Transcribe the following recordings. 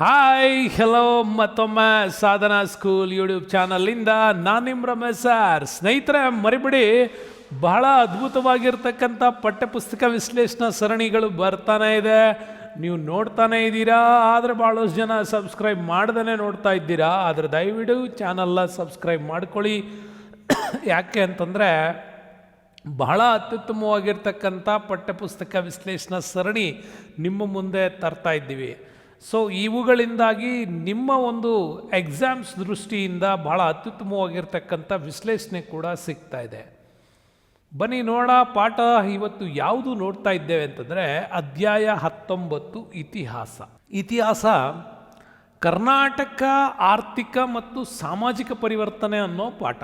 Hi hello ಮತ್ತೊಮ್ಮೆ ಸಾಧನಾ school YouTube ಚಾನಲಿಂದ ನಾನು ನಿಮ್ಮ ರಮೇಶ್ ಸರ್ ಸ್ನೇಹಿತರೆ, ಮರಿಬಿಡಿ, ಬಹಳ ಅದ್ಭುತವಾಗಿರ್ತಕ್ಕಂಥ ಪಠ್ಯಪುಸ್ತಕ ವಿಶ್ಲೇಷಣಾ ಸರಣಿಗಳು ಬರ್ತಾನೆ ಇದೆ. ನೀವು ನೋಡ್ತಾನೆ ಇದ್ದೀರಾ? ಆದರೆ ಭಾಳಷ್ಟು ಜನ ಸಬ್ಸ್ಕ್ರೈಬ್ ಮಾಡ್ದೇ ನೋಡ್ತಾ ಇದ್ದೀರಾ? ಆದರೆ ದಯವಿಡು ಚಾನಲ್ನ ಸಬ್ಸ್ಕ್ರೈಬ್ ಮಾಡ್ಕೊಳ್ಳಿ. ಯಾಕೆ ಅಂತಂದರೆ, ಬಹಳ ಅತ್ಯುತ್ತಮವಾಗಿರ್ತಕ್ಕಂಥ ಪಠ್ಯಪುಸ್ತಕ ವಿಶ್ಲೇಷಣಾ ಸರಣಿ ನಿಮ್ಮ ಮುಂದೆ ತರ್ತಾ ಇದ್ದೀವಿ. ಸೊ ಇವುಗಳಿಂದಾಗಿ ನಿಮ್ಮ ಒಂದು ಎಕ್ಸಾಮ್ಸ್ ದೃಷ್ಟಿಯಿಂದ ಬಹಳ ಅತ್ಯುತ್ತಮವಾಗಿರ್ತಕ್ಕಂಥ ವಿಶ್ಲೇಷಣೆ ಕೂಡ ಸಿಗ್ತಾ ಇದೆ. ಬನ್ನಿ ನೋಡ ಪಾಠ ಇವತ್ತು ಯಾವುದು ನೋಡ್ತಾ ಇದ್ದೇವೆ ಅಂತಂದರೆ ಅಧ್ಯಾಯ ಹತ್ತೊಂಬತ್ತು ಇತಿಹಾಸ. ಇತಿಹಾಸ ಕರ್ನಾಟಕ ಆರ್ಥಿಕ ಮತ್ತು ಸಾಮಾಜಿಕ ಪರಿವರ್ತನೆ ಅನ್ನೋ ಪಾಠ.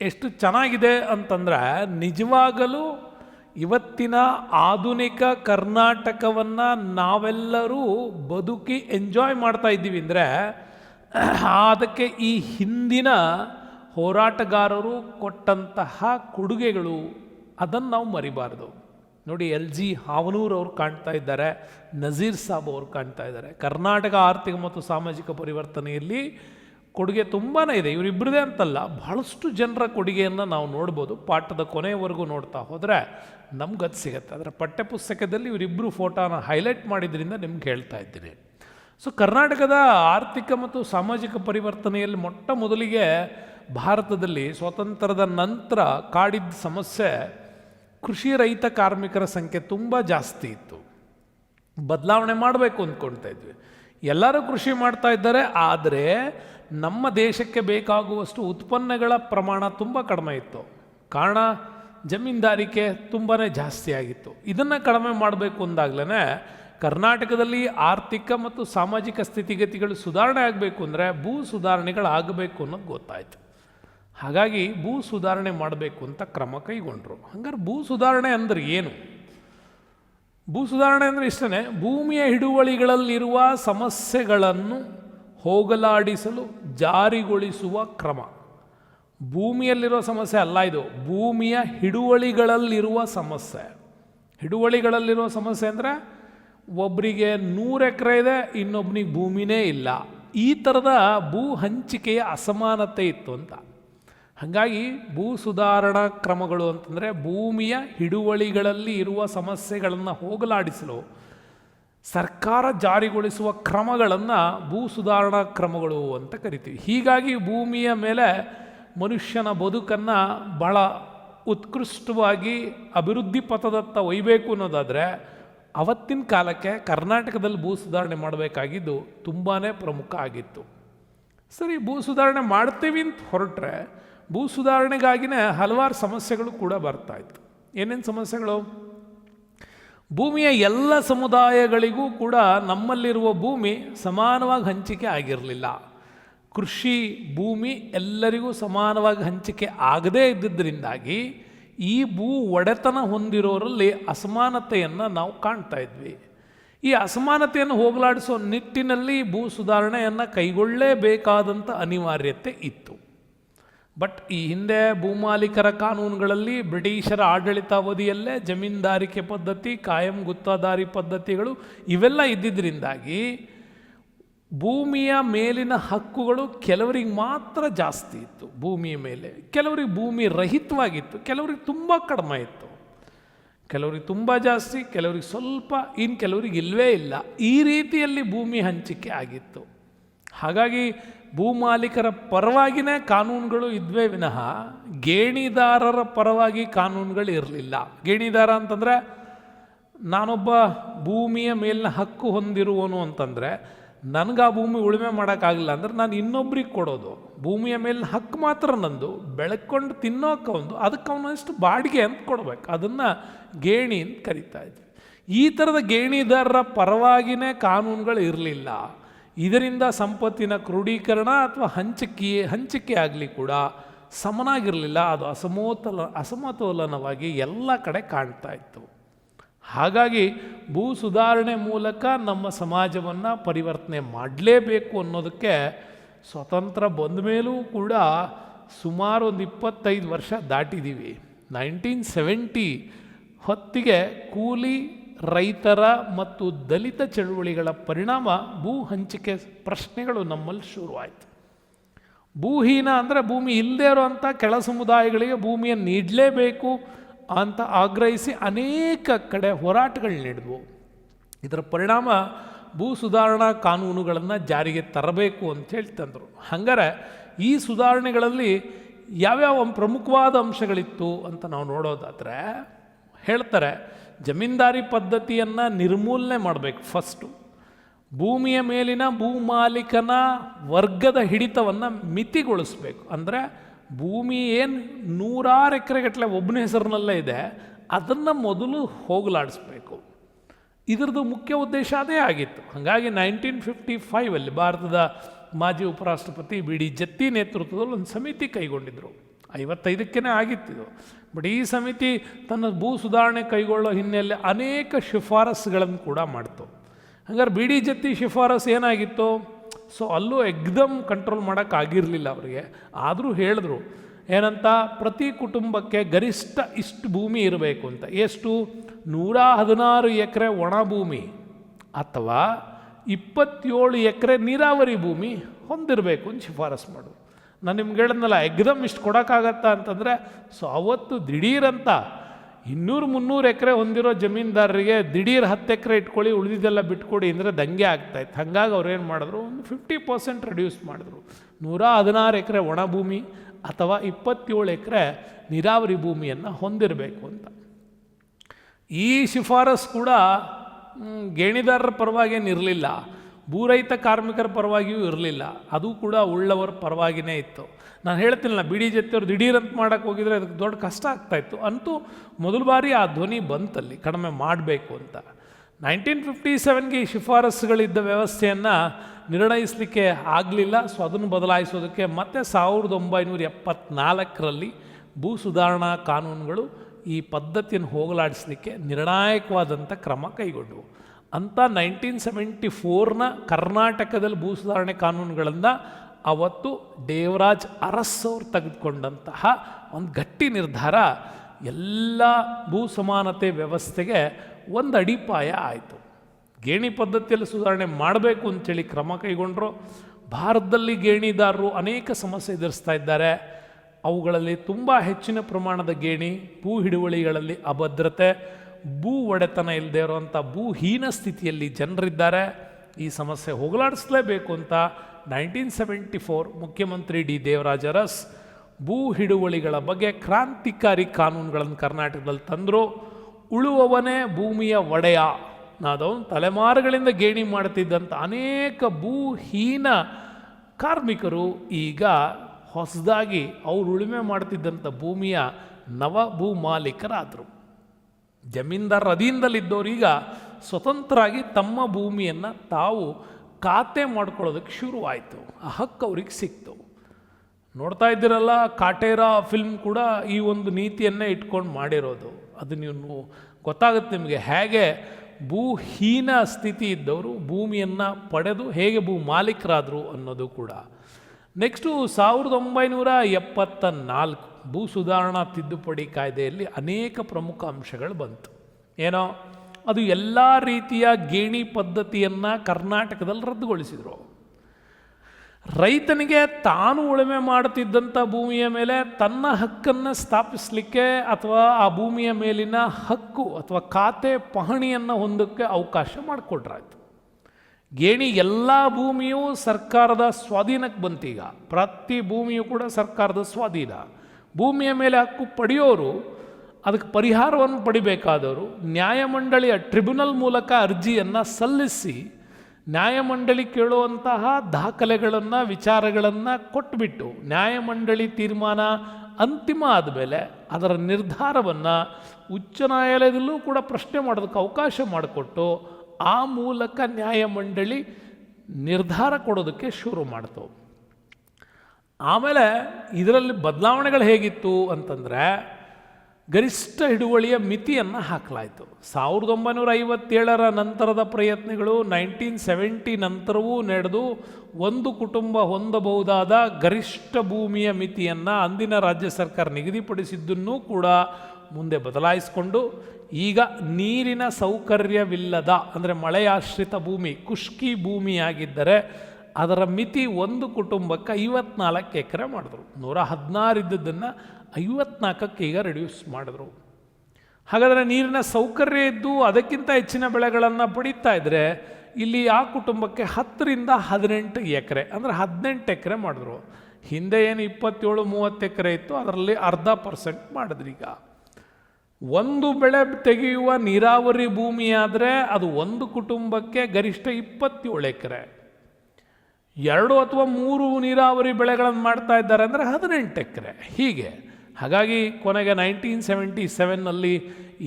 ಎಷ್ಟು ಚೆನ್ನಾಗಿದೆ ಅಂತಂದರೆ ನಿಜವಾಗಲೂ ಇವತ್ತಿನ ಆಧುನಿಕ ಕರ್ನಾಟಕವನ್ನು ನಾವೆಲ್ಲರೂ ಬದುಕಿ ಎಂಜಾಯ್ ಮಾಡ್ತಾ ಇದ್ದೀವಿ ಅಂದರೆ ಅದಕ್ಕೆ ಈ ಹಿಂದಿನ ಹೋರಾಟಗಾರರು ಕೊಟ್ಟಂತಹ ಕೊಡುಗೆಗಳು ಅದನ್ನು ನಾವು ಮರಿಬಾರ್ದು. ನೋಡಿ, ಎಲ್ ಜಿ ಹಾವನೂರ್ ಅವರು ಕಾಣ್ತಾ ಇದ್ದಾರೆ, ನಜೀರ್ ಸಾಬ್ ಅವರು ಕಾಣ್ತಾ ಇದ್ದಾರೆ. ಕರ್ನಾಟಕ ಆರ್ಥಿಕ ಮತ್ತು ಸಾಮಾಜಿಕ ಪರಿವರ್ತನೆಯಲ್ಲಿ ಕೊಡುಗೆ ತುಂಬಾ ಇದೆ. ಇವರಿಬ್ಬರದೇ ಅಂತಲ್ಲ, ಬಹಳಷ್ಟು ಜನರ ಕೊಡುಗೆಯನ್ನು ನಾವು ನೋಡ್ಬೋದು. ಪಾಠದ ಕೊನೆಯವರೆಗೂ ನೋಡ್ತಾ ಹೋದರೆ ನಮ್ಗೆ ಅದು ಸಿಗುತ್ತೆ. ಅದರ ಪಠ್ಯಪುಸ್ತಕದಲ್ಲಿ ಇವರಿಬ್ಬರು ಫೋಟೋನ ಹೈಲೈಟ್ ಮಾಡಿದ್ರಿಂದ ನಿಮ್ಗೆ ಹೇಳ್ತಾ ಇದ್ದೀನಿ. ಸೊ ಕರ್ನಾಟಕದ ಆರ್ಥಿಕ ಮತ್ತು ಸಾಮಾಜಿಕ ಪರಿವರ್ತನೆಯಲ್ಲಿ ಮೊಟ್ಟ ಮೊದಲಿಗೆ ಭಾರತದಲ್ಲಿ ಸ್ವಾತಂತ್ರ್ಯದ ನಂತರ ಕಾಡಿದ್ದ ಸಮಸ್ಯೆ ಕೃಷಿ ರೈತ ಕಾರ್ಮಿಕರ ಸಂಖ್ಯೆ ತುಂಬ ಜಾಸ್ತಿ ಇತ್ತು. ಬದಲಾವಣೆ ಮಾಡಬೇಕು ಅಂದ್ಕೊಳ್ತಾ ಇದ್ವಿ. ಎಲ್ಲರೂ ಕೃಷಿ ಮಾಡ್ತಾ ಇದ್ದಾರೆ, ಆದರೆ ನಮ್ಮ ದೇಶಕ್ಕೆ ಬೇಕಾಗುವಷ್ಟು ಉತ್ಪನ್ನಗಳ ಪ್ರಮಾಣ ತುಂಬ ಕಡಿಮೆ ಇತ್ತು. ಕಾರಣ ಜಮೀನ್ದಾರಿಕೆ ತುಂಬಾ ಜಾಸ್ತಿ ಆಗಿತ್ತು. ಇದನ್ನು ಕಡಿಮೆ ಮಾಡಬೇಕು ಅಂದಾಗಲೇ ಕರ್ನಾಟಕದಲ್ಲಿ ಆರ್ಥಿಕ ಮತ್ತು ಸಾಮಾಜಿಕ ಸ್ಥಿತಿಗತಿಗಳು ಸುಧಾರಣೆ ಆಗಬೇಕು ಅಂದರೆ ಭೂ ಸುಧಾರಣೆಗಳಾಗಬೇಕು ಅನ್ನೋದು ಗೊತ್ತಾಯಿತು. ಹಾಗಾಗಿ ಭೂ ಸುಧಾರಣೆ ಮಾಡಬೇಕು ಅಂತ ಕ್ರಮ ಕೈಗೊಂಡರು. ಹಂಗಾರೆ ಭೂ ಸುಧಾರಣೆ ಅಂದರೆ ಏನು? ಭೂ ಸುಧಾರಣೆ ಅಂದರೆ ಇಷ್ಟೇ ಭೂಮಿಯ ಹಿಡುವಳಿಗಳಲ್ಲಿರುವ ಸಮಸ್ಯೆಗಳನ್ನು ಹೋಗಲಾಡಿಸಲು ಜಾರಿಗೊಳಿಸುವ ಕ್ರಮ. ಭೂಮಿಯಲ್ಲಿರುವ ಸಮಸ್ಯೆ ಅಲ್ಲ ಇದು. ಭೂಮಿಯ ಹಿಡುವಳಿಗಳಲ್ಲಿರುವ ಸಮಸ್ಯೆ. ಹಿಡುವಳಿಗಳಲ್ಲಿರುವ ಸಮಸ್ಯೆ ಅಂದರೆ ಒಬ್ಬರಿಗೆ ನೂರು ಎಕರೆ ಇದೆ ಇನ್ನೊಬ್ಬನಿಗೆ ಭೂಮಿನೇ ಇಲ್ಲ. ಈ ಥರದ ಭೂ ಹಂಚಿಕೆಯ ಅಸಮಾನತೆ ಇತ್ತು ಅಂತ. ಹಾಗಾಗಿ ಭೂ ಸುಧಾರಣಾ ಕ್ರಮಗಳು ಅಂತಂದರೆ ಭೂಮಿಯ ಹಿಡುವಳಿಗಳಲ್ಲಿ ಇರುವ ಸಮಸ್ಯೆಗಳನ್ನು ಹೋಗಲಾಡಿಸಲು ಸರ್ಕಾರ ಜಾರಿಗೊಳಿಸುವ ಕ್ರಮಗಳನ್ನು ಭೂ ಸುಧಾರಣಾ ಕ್ರಮಗಳು ಅಂತ ಕರಿತೀವಿ. ಹೀಗಾಗಿ ಭೂಮಿಯ ಮೇಲೆ ಮನುಷ್ಯನ ಬದುಕನ್ನು ಬಹಳ ಉತ್ಕೃಷ್ಟವಾಗಿ ಅಭಿವೃದ್ಧಿ ಪಥದತ್ತ ಒಯ್ಯಬೇಕು ಅನ್ನೋದಾದರೆ ಅವತ್ತಿನ ಕಾಲಕ್ಕೆ ಕರ್ನಾಟಕದಲ್ಲಿ ಭೂ ಸುಧಾರಣೆ ಮಾಡಬೇಕಾಗಿದ್ದು ತುಂಬಾ ಪ್ರಮುಖ ಆಗಿತ್ತು. ಸರಿ, ಭೂ ಸುಧಾರಣೆ ಮಾಡ್ತೀವಿ ಅಂತ ಹೊರಟ್ರೆ ಭೂ ಸುಧಾರಣೆಗಾಗಿನೇ ಹಲವಾರು ಸಮಸ್ಯೆಗಳು ಕೂಡ ಬರ್ತಾಯಿತ್ತು ಏನೇನು ಸಮಸ್ಯೆಗಳು? ಭೂಮಿಯ ಎಲ್ಲ ಸಮುದಾಯಗಳಿಗೂ ಕೂಡ ನಮ್ಮಲ್ಲಿರುವ ಭೂಮಿ ಸಮಾನವಾಗಿ ಹಂಚಿಕೆ ಆಗಿರಲಿಲ್ಲ. ಕೃಷಿ, ಭೂಮಿ ಎಲ್ಲರಿಗೂ ಸಮಾನವಾಗಿ ಹಂಚಿಕೆ ಆಗದೇ ಇದ್ದಿದ್ದರಿಂದಾಗಿ ಈ ಭೂ ಒಡೆತನ ಹೊಂದಿರೋರಲ್ಲಿ ಅಸಮಾನತೆಯನ್ನು ನಾವು ಕಾಣ್ತಾ ಇದ್ವಿ. ಈ ಅಸಮಾನತೆಯನ್ನು ಹೋಗಲಾಡಿಸೋ ನಿಟ್ಟಿನಲ್ಲಿ ಭೂ ಸುಧಾರಣೆಯನ್ನು ಕೈಗೊಳ್ಳಲೇಬೇಕಾದಂಥ ಅನಿವಾರ್ಯತೆ ಇತ್ತು. ಬಟ್ ಈ ಹಿಂದೆ ಭೂಮಾಲೀಕರ ಕಾನೂನುಗಳಲ್ಲಿ ಬ್ರಿಟಿಷರ ಆಡಳಿತಾವಧಿಯಲ್ಲೇ ಜಮೀನ್ದಾರಿಕೆ ಪದ್ಧತಿ, ಕಾಯಂ ಗುತ್ತಾದಾರಿ ಪದ್ಧತಿಗಳು ಇವೆಲ್ಲ ಇದ್ದಿದ್ದರಿಂದಾಗಿ ಭೂಮಿಯ ಮೇಲಿನ ಹಕ್ಕುಗಳು ಕೆಲವರಿಗೆ ಮಾತ್ರ ಜಾಸ್ತಿ ಇತ್ತು. ಭೂಮಿಯ ಮೇಲೆ ಕೆಲವರಿಗೆ ಭೂಮಿ ರಹಿತವಾಗಿತ್ತು, ಕೆಲವರಿಗೆ ತುಂಬ ಕಡಿಮೆ ಇತ್ತು. ಕೆಲವರಿಗೆ ತುಂಬ ಜಾಸ್ತಿ, ಕೆಲವರಿಗೆ ಸ್ವಲ್ಪ ಇನ್ನು ಕೆಲವರಿಗೆ ಇಲ್ಲವೇ ಇಲ್ಲ. ಈ ರೀತಿಯಲ್ಲಿ ಭೂಮಿ ಹಂಚಿಕೆ ಆಗಿತ್ತು. ಹಾಗಾಗಿ ಭೂಮಾಲೀಕರ ಪರವಾಗಿನೇ ಕಾನೂನುಗಳು ಇದ್ವೇ ವಿನಃ ಗೇಣಿದಾರರ ಪರವಾಗಿ ಕಾನೂನುಗಳು ಇರಲಿಲ್ಲ. ಗೇಣಿದಾರ ಅಂತಂದರೆ ನಾನೊಬ್ಬ ಭೂಮಿಯ ಮೇಲಿನ ಹಕ್ಕು ಹೊಂದಿರುವನು ಅಂತಂದರೆ ನನಗೆ ಆ ಭೂಮಿ ಉಳುಮೆ ಮಾಡೋಕ್ಕಾಗಲಿಲ್ಲ ಅಂದ್ರೆ ನಾನು ಇನ್ನೊಬ್ರಿಗೆ ಕೊಡೋದು. ಭೂಮಿಯ ಮೇಲೆ ಹಕ್ಕು ಮಾತ್ರ ನಂದು. ಬೆಳಕೊಂಡು ತಿನ್ನೋಕೆ ಒಂದು ಅದಕ್ಕೆ ಅವನಷ್ಟು ಬಾಡಿಗೆ ಅಂತ ಕೊಡ್ಬೇಕು. ಅದನ್ನು ಗೇಣಿ ಅಂತ ಕರಿತಾ ಇದ್ವಿ. ಈ ಥರದ ಗೇಣಿದಾರರ ಪರವಾಗಿನೇ ಕಾನೂನುಗಳು ಇರಲಿಲ್ಲ. ಇದರಿಂದ ಸಂಪತ್ತಿನ ಕ್ರೋಢೀಕರಣ ಅಥವಾ ಹಂಚಿಕೆ ಹಂಚಿಕೆ ಆಗಲಿ ಕೂಡ ಸಮನಾಗಿರಲಿಲ್ಲ. ಅದು ಅಸಮೋತಲ, ಅಸಮತೋಲನವಾಗಿ ಎಲ್ಲ ಕಡೆ ಕಾಣ್ತಾ ಇತ್ತು. ಹಾಗಾಗಿ ಭೂ ಸುಧಾರಣೆ ಮೂಲಕ ನಮ್ಮ ಸಮಾಜವನ್ನು ಪರಿವರ್ತನೆ ಮಾಡಲೇಬೇಕು ಅನ್ನೋದಕ್ಕೆ ಸ್ವತಂತ್ರ ಬಂದ ಮೇಲೂ ಕೂಡ ಸುಮಾರು ಒಂದು ಇಪ್ಪತ್ತೈದು ವರ್ಷ ದಾಟಿದ್ದೀವಿ ನೈನ್ಟೀನ್ ಸೆವೆಂಟಿ ಹೊತ್ತಿಗೆ ಕೂಲಿ, ರೈತರ ಮತ್ತು ದಲಿತ ಚಳುವಳಿಗಳ ಪರಿಣಾಮ ಭೂ ಹಂಚಿಕೆ ಪ್ರಶ್ನೆಗಳು ನಮ್ಮಲ್ಲಿ ಶುರುವಾಯಿತು. ಭೂಹೀನ ಅಂದರೆ ಭೂಮಿ ಇಲ್ಲದೇ ಇರೋವಂಥ ಕೆಳ ಸಮುದಾಯಗಳಿಗೆ ಭೂಮಿಯನ್ನು ನೀಡಲೇಬೇಕು. ಅಂತ ಆಗ್ರಹಿಸಿ ಅನೇಕ ಕಡೆ ಹೋರಾಟಗಳು ನಡೆದವು. ಇದರ ಪರಿಣಾಮ ಭೂ ಸುಧಾರಣಾ ಕಾನೂನುಗಳನ್ನು ಜಾರಿಗೆ ತರಬೇಕು ಅಂತೇಳಿ ತಂದರು. ಹಂಗಾರೆ ಈ ಸುಧಾರಣೆಗಳಲ್ಲಿ ಯಾವ್ಯಾವ ಪ್ರಮುಖವಾದ ಅಂಶಗಳಿತ್ತು ಅಂತ ನಾವು ನೋಡೋದಾದರೆ ಹೇಳ್ತಾರೆ ಜಮೀನ್ದಾರಿ ಪದ್ಧತಿಯನ್ನು ನಿರ್ಮೂಲನೆ ಮಾಡಬೇಕು ಫಸ್ಟು ಭೂಮಿಯ ಮೇಲಿನ ಭೂಮಾಲೀಕನ ವರ್ಗದ ಹಿಡಿತವನ್ನು ಮಿತಿಗೊಳಿಸ್ಬೇಕು. ಅಂದರೆ ಭೂಮಿ ಏನು ನೂರಾರು ಎಕರೆಗಟ್ಟಲೆ ಒಬ್ಬನ ಹೆಸರಿನಲ್ಲೇ ಇದೆ, ಅದನ್ನು ಮೊದಲು ಹೋಗಲಾಡಿಸ್ಬೇಕು. ಇದರದ್ದು ಮುಖ್ಯ ಉದ್ದೇಶ ಅದೇ ಆಗಿತ್ತು. ಹಾಗಾಗಿ ನೈನ್ಟೀನ್ ಫಿಫ್ಟಿ ಫೈವಲ್ಲಿ ಭಾರತದ ಮಾಜಿ ಉಪರಾಷ್ಟ್ರಪತಿ ಬಿ ಡಿ ಜತ್ತಿ ನೇತೃತ್ವದಲ್ಲಿ ಒಂದು ಸಮಿತಿ ಕೈಗೊಂಡಿದ್ದರು ಐವತ್ತೈದಕ್ಕೇ ಆಗಿತ್ತಿದು ಬಟ್ ಈ ಸಮಿತಿ ತನ್ನ ಭೂ ಸುಧಾರಣೆ ಕೈಗೊಳ್ಳೋ ಹಿನ್ನೆಲೆ ಅನೇಕ ಶಿಫಾರಸ್ಸುಗಳನ್ನು ಕೂಡ ಮಾಡ್ತು. ಹಂಗಾರೆ ಬಿ ಡಿ ಜತ್ತಿ ಶಿಫಾರಸು ಏನಾಗಿತ್ತು? ಸೊ ಅಲ್ಲೂ ಎಕ್ದಮ್ ಕಂಟ್ರೋಲ್ ಮಾಡೋಕ್ಕಾಗಿರಲಿಲ್ಲ ಅವರಿಗೆ. ಆದರೂ ಹೇಳಿದ್ರು, ಏನಂತ, ಪ್ರತಿ ಕುಟುಂಬಕ್ಕೆ ಗರಿಷ್ಠ ಇಷ್ಟು ಭೂಮಿ ಇರಬೇಕು ಅಂತ. ಎಷ್ಟು? ನೂರ ಹದಿನಾರು ಎಕರೆ ಒಣ ಭೂಮಿ ಅಥವಾ ಇಪ್ಪತ್ತೇಳು ಎಕರೆ ನೀರಾವರಿ ಭೂಮಿ ಹೊಂದಿರಬೇಕು ಅಂತ ಶಿಫಾರಸು ಮಾಡು ನಾನು ನಿಮ್ಗೆ ಹೇಳಿದ್ನಲ್ಲ, ಎಕ್ದಮ್ ಇಷ್ಟು ಕೊಡೋಕ್ಕಾಗತ್ತಾ ಅಂತಂದರೆ, ಸೊ, ಅವತ್ತು ದಿಢೀರಂತ ಇನ್ನೂರು ಮುನ್ನೂರು ಎಕರೆ ಹೊಂದಿರೋ ಜಮೀನ್ದಾರರಿಗೆ ದಿಢೀರ್ ಹತ್ತು ಎಕರೆ ಇಟ್ಕೊಳ್ಳಿ, ಉಳಿದಿದ್ದೆಲ್ಲ ಬಿಟ್ಕೊಡಿ ಅಂದರೆ ದಂಗೆ ಆಗ್ತಾಯಿತ್ತು ಹಾಗಾಗಿ ಅವ್ರೇನು ಮಾಡಿದ್ರು? ಒಂದು ಫಿಫ್ಟಿ ಪರ್ಸೆಂಟ್ ರೆಡ್ಯೂಸ್ ಮಾಡಿದ್ರು. ನೂರ ಹದಿನಾರು ಎಕರೆ ಒಣ ಭೂಮಿ ಅಥವಾ ಇಪ್ಪತ್ತೇಳು ಎಕರೆ ನೀರಾವರಿ ಭೂಮಿಯನ್ನು ಹೊಂದಿರಬೇಕು ಅಂತ. ಈ ಶಿಫಾರಸ್ ಕೂಡ ಗೇಣಿದಾರರ ಪರವಾಗಿ ಇರಲಿಲ್ಲ ಭೂರಹಿತ ಕಾರ್ಮಿಕರ ಪರವಾಗಿಯೂ ಇರಲಿಲ್ಲ. ಅದು ಕೂಡ ಉಳ್ಳವರ ಪರವಾಗಿಯೇ ಇತ್ತು. ನಾನು ಹೇಳ್ತೀನಲ್ಲ ಬಿಡಿ ಜೊತೆಯವ್ರು ದಿಢೀರಂತ ಮಾಡೋಕ್ಕೆ ಹೋಗಿದರೆ ಅದಕ್ಕೆ ದೊಡ್ಡ ಕಷ್ಟ ಆಗ್ತಾಯಿತ್ತು ಅಂತೂ ಮೊದಲ ಬಾರಿ ಆ ಧ್ವನಿ ಬಂತಲ್ಲಿ, ಕಡಿಮೆ ಮಾಡಬೇಕು ಅಂತ. ನೈನ್ಟೀನ್ ಫಿಫ್ಟಿ ಸೆವೆನ್ಗೆ ಈ ಶಿಫಾರಸುಗಳಿದ್ದ ವ್ಯವಸ್ಥೆಯನ್ನು ನಿರ್ಣಯಿಸಲಿಕ್ಕೆ ಆಗಲಿಲ್ಲ. ಸೊ, ಅದನ್ನು ಬದಲಾಯಿಸೋದಕ್ಕೆ ಮತ್ತೆ ಸಾವಿರದ ಒಂಬೈನೂರ ಎಪ್ಪತ್ನಾಲ್ಕರಲ್ಲಿ ಭೂ ಸುಧಾರಣಾ ಕಾನೂನುಗಳು ಈ ಪದ್ಧತಿಯನ್ನು ಹೋಗಲಾಡಿಸಲಿಕ್ಕೆ ನಿರ್ಣಾಯಕವಾದಂಥ ಕ್ರಮ ಕೈಗೊಂಡವು. ಅಂತ ನೈನ್ಟೀನ್ ಸೆವೆಂಟಿ ಫೋರ್ನ ಕರ್ನಾಟಕದಲ್ಲಿ ಭೂ ಸುಧಾರಣೆ ಕಾನೂನುಗಳನ್ನು ಅವತ್ತು ದೇವರಾಜ್ ಅರಸ್ ಅವರು ತೆಗೆದುಕೊಂಡಂತಹ ಒಂದು ಗಟ್ಟಿ ನಿರ್ಧಾರ ಎಲ್ಲ ಭೂ ಸಮಾನತೆ ವ್ಯವಸ್ಥೆಗೆ ಒಂದು ಅಡಿಪಾಯ ಆಯಿತು. ಗೇಣಿ ಪದ್ಧತಿಯಲ್ಲಿ ಸುಧಾರಣೆ ಮಾಡಬೇಕು ಅಂಥೇಳಿ ಕ್ರಮ ಕೈಗೊಂಡರು. ಭಾರತದಲ್ಲಿ ಗೇಣಿದಾರರು ಅನೇಕ ಸಮಸ್ಯೆ ಎದುರಿಸ್ತಾ ಇದ್ದಾರೆ. ಅವುಗಳಲ್ಲಿ ತುಂಬ ಹೆಚ್ಚಿನ ಪ್ರಮಾಣದ ಗೇಣಿ, ಭೂ ಹಿಡುವಳಿಗಳಲ್ಲಿ ಅಭದ್ರತೆ ಭೂ ಒಡೆತನ ಇಲ್ಲದೆ ಇರುವಂಥ ಭೂಹೀನ ಸ್ಥಿತಿಯಲ್ಲಿ ಜನರಿದ್ದಾರೆ, ಈ ಸಮಸ್ಯೆ ಹೋಗಲಾಡಿಸಲೇಬೇಕು ಅಂತ ನೈನ್ಟೀನ್ ಸೆವೆಂಟಿ ಫೋರ್ ಮುಖ್ಯಮಂತ್ರಿ ಡಿ ದೇವರಾಜ ಅರಸ್ ಭೂ ಹಿಡುವಳಿಗಳ ಬಗ್ಗೆ ಕ್ರಾಂತಿಕಾರಿ ಕಾನೂನುಗಳನ್ನು ಕರ್ನಾಟಕದಲ್ಲಿ ತಂದರು. ಉಳುವವನೇ ಭೂಮಿಯ ಒಡೆಯ ನಾದವನು ತಲೆಮಾರುಗಳಿಂದ ಗೇಣಿ ಮಾಡ್ತಿದ್ದಂಥ ಅನೇಕ ಭೂಹೀನ ಕಾರ್ಮಿಕರು ಈಗ ಹೊಸದಾಗಿ ಅವರು ಉಳುಮೆ ಮಾಡ್ತಿದ್ದಂಥ ಭೂಮಿಯ ನವ ಭೂ ಮಾಲೀಕರಾದರು. ಜಮೀನ್ದಾರ ಅಧೀನದಲ್ಲಿದ್ದವರು ಈಗ ಸ್ವತಂತ್ರವಾಗಿ ತಮ್ಮ ಭೂಮಿಯನ್ನು ತಾವು ಖಾತೆ ಮಾಡ್ಕೊಳ್ಳೋದಕ್ಕೆ ಶುರುವಾಯಿತು. ಆ ಹಕ್ಕು ಅವ್ರಿಗೆ ಸಿಕ್ತು. ನೋಡ್ತಾ ಇದ್ದೀರಲ್ಲ, ಕಾಟೇರಾ ಫಿಲ್ಮ್ ಕೂಡ ಈ ಒಂದು ನೀತಿಯನ್ನೇ ಇಟ್ಕೊಂಡು ಮಾಡಿರೋದು. ಅದು ನೀವು ಗೊತ್ತಾಗುತ್ತೆ ನಿಮಗೆ. ಹೇಗೆ ಭೂಹೀನ ಸ್ಥಿತಿ ಇದ್ದವರು ಭೂಮಿಯನ್ನು ಪಡೆದು ಹೇಗೆ ಭೂ ಮಾಲೀಕರಾದರು ಅನ್ನೋದು ಕೂಡ. ನೆಕ್ಸ್ಟು ಸಾವಿರದ ಒಂಬೈನೂರ ಎಪ್ಪತ್ತ ನಾಲ್ಕು. ಭೂ ಸುಧಾರಣಾ ತಿದ್ದುಪಡಿ ಕಾಯ್ದೆಯಲ್ಲಿ ಅನೇಕ ಪ್ರಮುಖ ಅಂಶಗಳು ಬಂತು. ಏನೋ, ಅದು ಎಲ್ಲ ರೀತಿಯ ಗೇಣಿ ಪದ್ಧತಿಯನ್ನು ಕರ್ನಾಟಕದಲ್ಲಿ ರದ್ದುಗೊಳಿಸಿದರು. ರೈತನಿಗೆ ತಾನು ಉಳುಮೆ ಮಾಡುತ್ತಿದ್ದಂಥ ಭೂಮಿಯ ಮೇಲೆ ತನ್ನ ಹಕ್ಕನ್ನು ಸ್ಥಾಪಿಸಲಿಕ್ಕೆ ಅಥವಾ ಆ ಭೂಮಿಯ ಮೇಲಿನ ಹಕ್ಕು ಅಥವಾ ಖಾತೆ ಪಹಣಿಯನ್ನು ಹೊಂದಕ್ಕೆ ಅವಕಾಶ ಮಾಡಿಕೊಟ್ರಾಯ್ತು. ಗೇಣಿ ಎಲ್ಲ ಭೂಮಿಯೂ ಸರ್ಕಾರದ ಸ್ವಾಧೀನಕ್ಕೆ ಬಂತೀಗ. ಪ್ರತಿ ಭೂಮಿಯೂ ಕೂಡ ಸರ್ಕಾರದ ಸ್ವಾಧೀನ. ಭೂಮಿಯ ಮೇಲೆ ಹಕ್ಕು ಪಡೆಯೋರು, ಅದಕ್ಕೆ ಪರಿಹಾರವನ್ನು ಪಡಿಬೇಕಾದವರು ನ್ಯಾಯಮಂಡಳಿಯ ಟ್ರಿಬ್ಯುನಲ್ ಮೂಲಕ ಅರ್ಜಿಯನ್ನು ಸಲ್ಲಿಸಿ ನ್ಯಾಯಮಂಡಳಿ ಕೇಳುವಂತಹ ದಾಖಲೆಗಳನ್ನು, ವಿಚಾರಗಳನ್ನು ಕೊಟ್ಬಿಟ್ಟು ನ್ಯಾಯಮಂಡಳಿ ತೀರ್ಮಾನ ಅಂತಿಮ ಆದಮೇಲೆ ಅದರ ನಿರ್ಧಾರವನ್ನು ಉಚ್ಚ ನ್ಯಾಯಾಲಯದಲ್ಲೂ ಕೂಡ ಪ್ರಶ್ನೆ ಮಾಡೋದಕ್ಕೆ ಅವಕಾಶ ಮಾಡಿಕೊಟ್ಟು ಆ ಮೂಲಕ ನ್ಯಾಯಮಂಡಳಿ ನಿರ್ಧಾರ ಕೊಡೋದಕ್ಕೆ ಶುರು ಮಾಡ್ತು ಆಮೇಲೆ ಇದರಲ್ಲಿ ಬದಲಾವಣೆಗಳು ಹೇಗಿತ್ತು ಅಂತಂದರೆ ಗರಿಷ್ಠ ಹಿಡುವಳಿಯ ಮಿತಿಯನ್ನು ಹಾಕಲಾಯಿತು. ಸಾವಿರದ ಒಂಬೈನೂರ ಐವತ್ತೇಳರ ನಂತರದ ಪ್ರಯತ್ನಗಳು ನೈನ್ಟೀನ್ ಸೆವೆಂಟಿ ನಂತರವೂ ನಡೆದು ಒಂದು ಕುಟುಂಬ ಹೊಂದಬಹುದಾದ ಗರಿಷ್ಠ ಭೂಮಿಯ ಮಿತಿಯನ್ನು ಅಂದಿನ ರಾಜ್ಯ ಸರ್ಕಾರ ನಿಗದಿಪಡಿಸಿದ್ದನ್ನು ಕೂಡ ಮುಂದೆ ಬದಲಾಯಿಸಿಕೊಂಡು ಈಗ ನೀರಿನ ಸೌಕರ್ಯವಿಲ್ಲದ, ಅಂದರೆ ಮಳೆಯಾಶ್ರಿತ ಭೂಮಿ, ಖುಷ್ಕಿ ಭೂಮಿಯಾಗಿದ್ದರೆ ಅದರ ಮಿತಿ ಒಂದು ಕುಟುಂಬಕ್ಕೆ ಐವತ್ನಾಲ್ಕು ಎಕರೆ ಮಾಡಿದ್ರು. ನೂರ ಹದಿನಾರು ಇದ್ದದ್ದನ್ನು ಐವತ್ನಾಲ್ಕಕ್ಕೆ ಈಗ ರೆಡ್ಯೂಸ್ ಮಾಡಿದ್ರು. ಹಾಗಾದರೆ ನೀರಿನ ಸೌಕರ್ಯ ಇದ್ದು ಅದಕ್ಕಿಂತ ಹೆಚ್ಚಿನ ಬೆಳೆಗಳನ್ನು ಪಡೀತಾ ಇದ್ದರೆ ಇಲ್ಲಿ ಆ ಕುಟುಂಬಕ್ಕೆ ಹತ್ತರಿಂದ ಹದಿನೆಂಟು ಎಕರೆ, ಅಂದರೆ ಹದಿನೆಂಟು ಎಕರೆ ಮಾಡಿದ್ರು. ಹಿಂದೆ ಏನು ಇಪ್ಪತ್ತೇಳು, ಮೂವತ್ತು ಎಕರೆ ಇತ್ತು, ಅದರಲ್ಲಿ ಅರ್ಧ ಪರ್ಸೆಂಟ್ ಮಾಡಿದ್ರು ಈಗ. ಒಂದು ಬೆಳೆ ತೆಗೆಯುವ ನೀರಾವರಿ ಭೂಮಿಯಾದರೆ ಅದು ಒಂದು ಕುಟುಂಬಕ್ಕೆ ಗರಿಷ್ಠ ಇಪ್ಪತ್ತೇಳು ಎಕರೆ. ಎರಡು ಅಥವಾ ಮೂರು ನೀರಾವರಿ ಬೆಳೆಗಳನ್ನು ಮಾಡ್ತಾ ಇದ್ದಾರೆ ಅಂದರೆ ಹದಿನೆಂಟು ಎಕರೆ. ಹೀಗೆ. ಹಾಗಾಗಿ ಕೊನೆಗೆ ನೈನ್ಟೀನ್ ಸೆವೆಂಟಿ ಸೆವೆನ್ನಲ್ಲಿ